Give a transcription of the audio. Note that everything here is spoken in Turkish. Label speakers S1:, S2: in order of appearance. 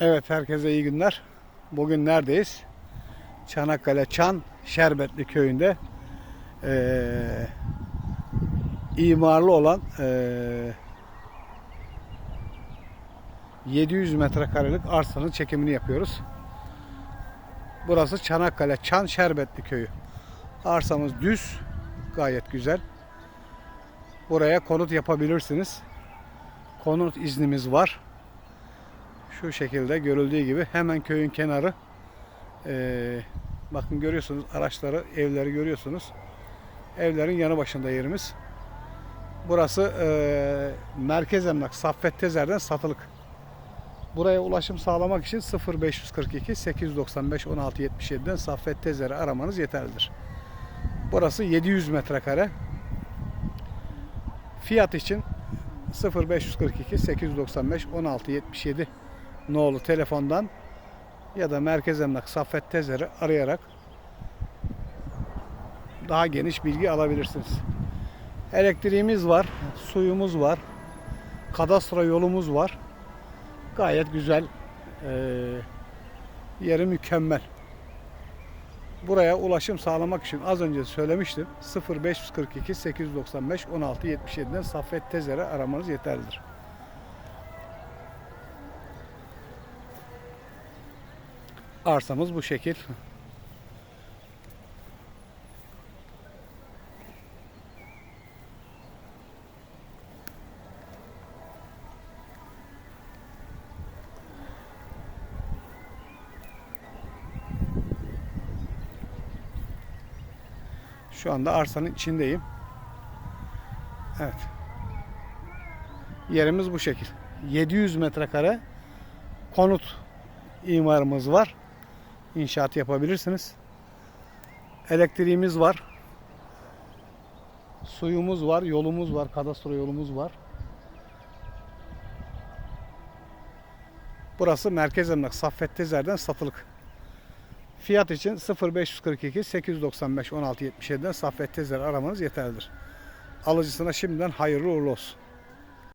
S1: Evet herkese iyi günler. Bugün neredeyiz? Çanakkale Çan Şerbetli köyünde eee imarlı olan eee 700 metrekarelik arsanın çekimini yapıyoruz. Burası Çanakkale Çan Şerbetli köyü. Arsamız düz, gayet güzel. Buraya konut yapabilirsiniz. Konut iznimiz var. Şu şekilde görüldüğü gibi hemen köyün kenarı. Ee, bakın görüyorsunuz araçları, evleri görüyorsunuz. Evlerin yanı başında yerimiz. Burası e, Merkez Emlak Saffet Tezer'den satılık. Buraya ulaşım sağlamak için 0542 895 1677'den Saffet Tezer'i aramanız yeterlidir. Burası 700 metrekare. Fiyat için 0542 895 1677 nolu telefondan ya da Merkez Emlak Saffet Tezer'i arayarak daha geniş bilgi alabilirsiniz. Elektriğimiz var, suyumuz var, kadastro yolumuz var. Gayet güzel. Ee, yeri mükemmel. Buraya ulaşım sağlamak için az önce söylemiştim. 0542 895 1677'den Saffet Tezer'i aramanız yeterlidir. Arsamız bu şekil. Şu anda arsanın içindeyim. Evet. Yerimiz bu şekil. 700 metrekare konut imarımız var. İnşaat yapabilirsiniz. Elektriğimiz var. Suyumuz var, yolumuz var, kadastro yolumuz var. Burası Merkez Emlak Saffet Tezer'den satılık. Fiyat için 0542 895 1677'den Saffet Tezer aramanız yeterlidir. Alıcısına şimdiden hayırlı uğurlu olsun.